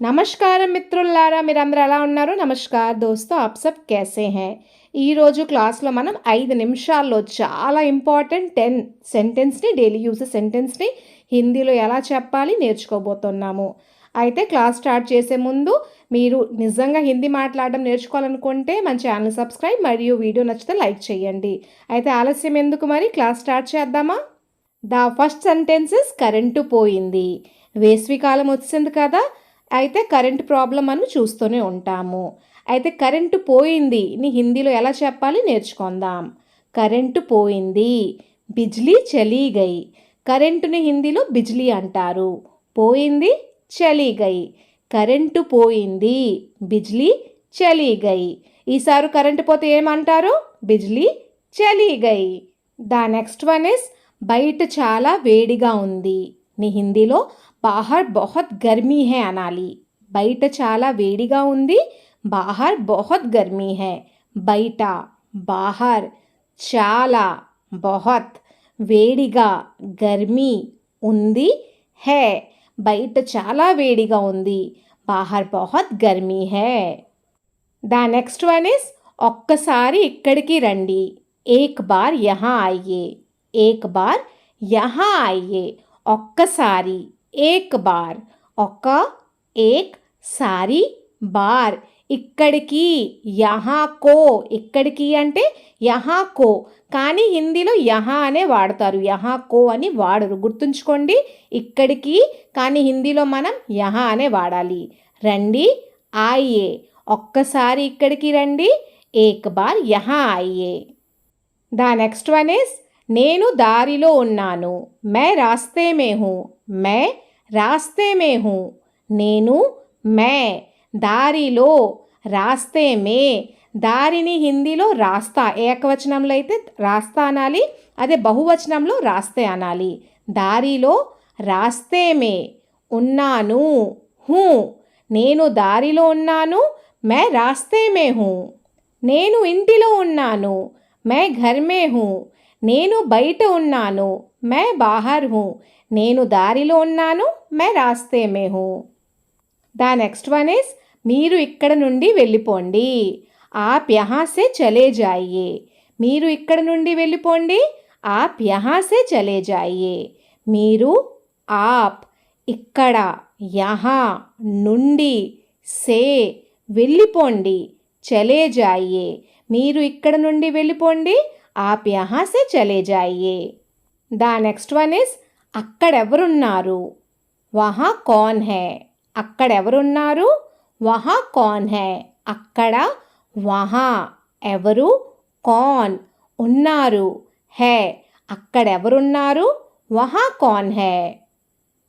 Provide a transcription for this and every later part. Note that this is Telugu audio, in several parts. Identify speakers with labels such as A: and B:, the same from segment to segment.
A: నమస్కారం మిత్రులారా మీరందరూ ఎలా ఉన్నారు? నమస్కార్ దోస్తో ఆప్ సబ్ కేసే హే. ఈరోజు క్లాస్లో మనం ఐదు నిమిషాల్లో చాలా ఇంపార్టెంట్ టెన్ సెంటెన్స్ని డైలీ యూజ్ సెంటెన్స్ని హిందీలో ఎలా చెప్పాలి నేర్చుకోబోతున్నాము. అయితే క్లాస్ స్టార్ట్ చేసే ముందు మీరు నిజంగా హిందీ మాట్లాడడం నేర్చుకోవాలనుకుంటే మన ఛానల్ సబ్స్క్రైబ్ మరియు వీడియో నచ్చితే లైక్ చేయండి. అయితే ఆలస్యం ఎందుకు మరి? క్లాస్ స్టార్ట్ చేద్దామా? ద ఫస్ట్ సెంటెన్సెస్ కరెంటు పోయింది. వేసవికాలం వచ్చింది కదా అయితే కరెంట్ ప్రాబ్లం అని చూస్తూనే ఉంటాము. అయితే కరెంటు పోయింది నీ హిందీలో ఎలా చెప్పాలి నేర్చుకుందాం. కరెంటు పోయింది బిజ్లీ చలీ గై కరెంటుని హిందీలో బిజ్లీ అంటారు. పోయింది చలీ గై కరెంటు పోయింది బిజ్లీ చలీ గై ఈసారి కరెంటు పోతే ఏమంటారు? బిజ్లీ చలీ గై ద నెక్స్ట్ వన్ ఇస్ బయట చాలా వేడిగా ఉంది. నీ హిందీలో బాహర్ బహుత్ గర్మీ హే అనాలి బయట చాలా వేడిగా ఉంది బాహర్ బహుత్ గర్మీ హే బయట బాహర్ చాలా బహుత్ వేడిగా గర్మీ ఉంది హే బయట చాలా వేడిగా ఉంది బాహర్ బహుత్ గర్మీ హే ద నెక్స్ట్ వన్ ఇస్ ఒక్కసారి ఇక్కడికి రండి ఏక్ బార్ యహా అయ్యే ఏక్ బార్ యహా అయ్యే ఒక్కసారి ఏక్ బార్ ఒక్క ఏక్ సారి బార్ ఇక్కడికి యహా కో ఇక్కడికి అంటే యహా కో కానీ హిందీలో యహా అనే వాడతారు యహా కో అని వాడరు గుర్తుంచుకోండి ఇక్కడికి కానీ హిందీలో మనం యహా అనే వాడాలి రండి ఆయే ఒక్కసారి ఇక్కడికి రండి ఏక్ bar యహా Aaye the next one is నేను దారిలో ఉన్నాను మే రాస్తే మే హూ మే రాస్తే మే నేను మే. దారిలో రాస్తే మే. దారిని హిందీలో రాస్తా. ఏకవచనంలో అయితే రాస్తా అనాలి అదే బహువచనంలో రాస్తే అనాలి. దారిలో రాస్తే మే. ఉన్నాను హూ. నేను దారిలో ఉన్నాను మే రాస్తే మే హూ నేను ఇంటిలో ఉన్నాను మే ఘర్ మే హూ నేను బయట ఉన్నాను మే బాహర్ హూ నేను దారిలో ఉన్నాను మే రాస్తే మే హూ ద నెక్స్ట్ వన్ ఇస్ మీరు ఇక్కడ నుండి వెళ్ళిపోండి. ఆప్ యహాసే చలే జాయి। మీరు ఇక్కడ నుండి వెళ్ళిపోండి ఆప్ యహాసే చలే జాయి। మీరు ఆప్ ఇక్కడ యహా నుండి సే వెళ్ళిపోండి చలే జాయే। మీరు ఇక్కడ నుండి వెళ్ళిపోండి ఆప్ యహాసే చలే జాయే। ద నెక్స్ట్ వన్ ఇస్ అక్కడెవరున్నారు? వహా కాన్ హే. అక్కడెవరున్నారు? వహా కాన్ హే. అక్కడ వహా ఎవరు? కాన్ ఉన్నారు. హే. అక్కడెవరున్నారు? వహా కాన్ హే.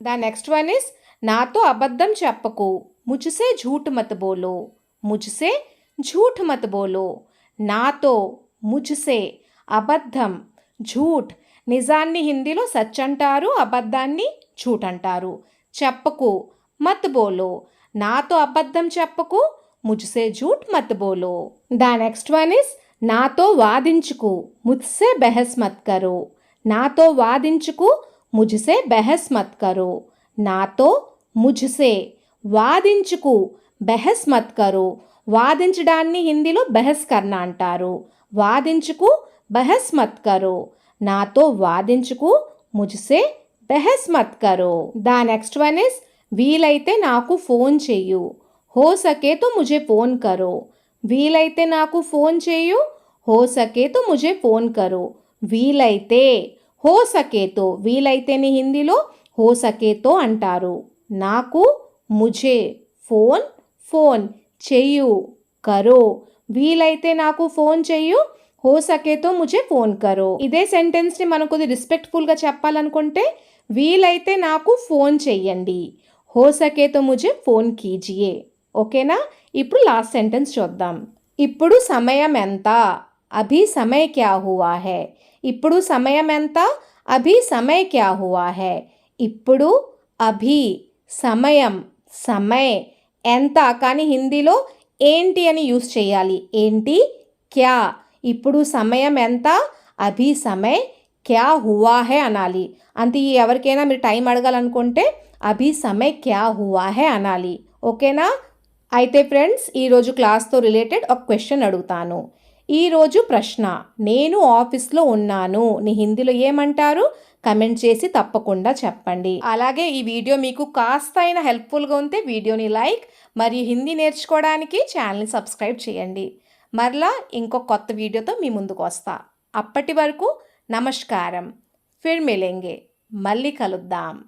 A: ద నెక్స్ట్ వన్ ఇస్ నాతో అబద్ధం చెప్పకు. ముచుసే ఝూట్ మత బోలో. ముచుసే ఝూట్ మత బోలో. నాతో ముచుసే అబద్ధం ఝూట్ నిజాన్ని హిందీలో సచ్ అంటారు అబద్ధాన్ని ఝూట్ అంటారు చెప్పకు మత్ బోలో. నాతో అబద్ధం చెప్పకు ముజ్సే ఝూట్ మత్ బోలో. ద నెక్స్ట్ వన్ ఇస్ నాతో వాదించుకు ముజ్సే బెహస్ మత్ కరు. నాతో వాదించుకు ముజ్సే బెహస్ మత్ కరు. నాతో ముజ్సే వాదించుకు బెహస్ మత్ కరు. వాదించడాన్ని హిందీలో బెహస్ కర్ణ అంటారు. వాదించుకు బెహస్ మత్ కరు. నాతో వాదించుకు ముజిసే బెహస్ మత్ కరో. దా నెక్స్ట్ వన్ ఇస్ వీలైతే నాకు ఫోన్ చేయు. హో సకే తో ముజే ఫోన్ కరో. వీలైతే నాకు ఫోన్ చేయు హో సకే తో ముజే ఫోన్ కరో. వీలైతే హో సకేతో వీలైతేని హిందీలో హో సకేతో అంటారు. నాకు ముజే ఫోన్ ఫోన్ చెయ్యు కరో. వీలైతే నాకు ఫోన్ చెయ్యు హో సకేతో ముझे ఫోన్ కరో. ఇదే సెంటెన్స్ని మనం కొద్ది రెస్పెక్ట్ఫుల్గా చెప్పాలనుకుంటే వీలైతే నాకు ఫోన్ చెయ్యండి. హో సకేతో ముझे ఫోన్ కీజియే. ఓకేనా? ఇప్పుడు లాస్ట్ సెంటెన్స్ చూద్దాం. ఇప్పుడు సమయం ఎంత? అభి సమయ క్యా హువా హే? ఇప్పుడు సమయం ఎంత? అభి సమయ క్యా హువా హే? ఇప్పుడు అభి సమయం సమయ్ ఎంత? కానీ హిందీలో ఏంటి అని యూస్ చేయాలి? ఏంటి? క్యా. ఇప్పుడు సమయం ఎంత? అభి సమయ్ క్యా హువా హే అనాలి. అంతే ఎవరికైనా మీరు టైం అడగాలనుకుంటే అభి సమయ్ క్యా హువా హే అనాలి. ఓకేనా? అయితే ఫ్రెండ్స్ ఈరోజు క్లాస్తో రిలేటెడ్ ఒక క్వశ్చన్ అడుగుతాను. ఈరోజు ప్రశ్న నేను ఆఫీస్లో ఉన్నాను. నీ హిందీలో ఏమంటారు? కమెంట్ చేసి తప్పకుండా చెప్పండి. అలాగే ఈ వీడియో మీకు కాస్త అయినా హెల్ప్ఫుల్గా ఉంటే వీడియోని లైక్ మరియు హిందీ నేర్చుకోవడానికి ఛానల్ని సబ్స్క్రైబ్ చేయండి. మరలా ఇంకో కొత్త వీడియోతో మీ ముందుకు వస్తా. అప్పటి వరకు నమస్కారం. ఫిర్ మిలేంగే మళ్ళీ కలుద్దాం.